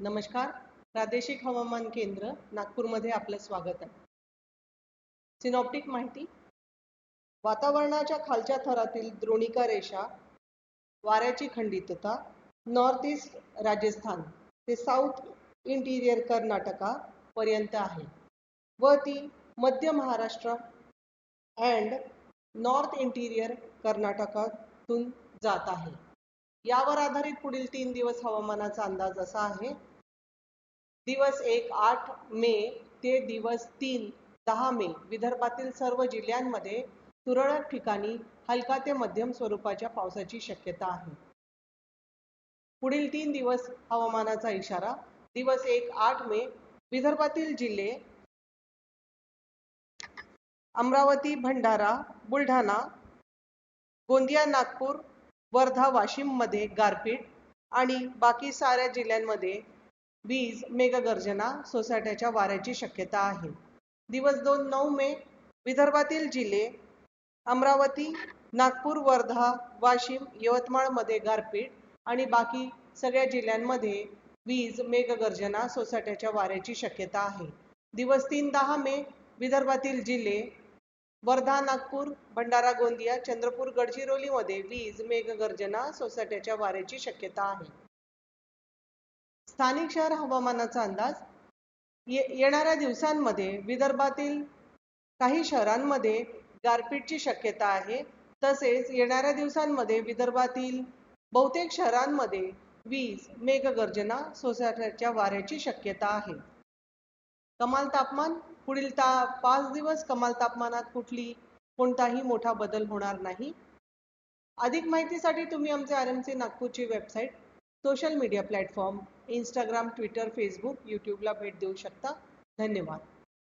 नमस्कार. प्रादेशिक हवामान केंद्र नागपूरमध्ये आपलं स्वागत आहे. सिनॉप्टिक माहिती. वातावरणाच्या खालच्या थरातील द्रोणिका रेषा वाऱ्याची खंडितता नॉर्थ ईस्ट राजस्थान ते साऊथ इंटिरियर कर्नाटका पर्यंत आहे. व ती मध्य महाराष्ट्र अँड नॉर्थ इंटिरियर कर्नाटकातून जात आहे. यावर आधारित पुढील तीन दिवस हवामानाचा अंदाज असा आहे. दिवस एक आठ मे ते दिवस तीन दहा मे विदर्भातील सर्व जिल्ह्यांमध्ये तुरळक ठिकाणी हलका ते मध्यम स्वरूपाच्या पावसाची शक्यता आहे. पुढील तीन दिवस हवामानाचा इशारा दिवस एक आठ मे विदर्भातील जिल्हे अमरावती भंडारा बुलढाणा गोंदिया नागपूर वर्धा वाशिममध्ये गारपीट आणि बाकी साऱ्या जिल्ह्यांमध्ये वीज मेघगर्जना सोसाट्याच्या वाऱ्याची शक्यता आहे. दिवस दोन नऊ मे विदर्भातील जिल्हे अमरावती नागपूर वर्धा वाशिम यवतमाळमध्ये गारपीट आणि बाकी सगळ्या जिल्ह्यांमध्ये वीज मेघगर्जना सोसाट्याच्या वाऱ्याची शक्यता आहे. दिवस तीन दहा मे विदर्भातील जिल्हे वर्धा नागपूर भंडारा गोंदिया चंद्रपूर गडचिरोलीमध्ये वीज मेघगर्जना सोसाट्याच्या वाऱ्याची शक्यता आहे. स्थानिक शहर हवामानाचा अंदाज ये येणाऱ्या दिवसांमध्ये विदर्भातील काही शहरांमध्ये गारपीटची शक्यता आहे. तसेच येणाऱ्या दिवसांमध्ये विदर्भातील बहुतेक शहरांमध्ये वीज मेघगर्जना सोसाट्याच्या वाऱ्याची शक्यता आहे. कमाल तापमान पुढील ता पाच दिवस कमाल तापमानात कुठली कोणताही मोठा बदल होणार नाही. अधिक माहितीसाठी तुम्ही आमचे आर एम सी नागपूरची website social media platform Instagram Twitter Facebook यूट्यूबला भेट देऊ शकता. धन्यवाद.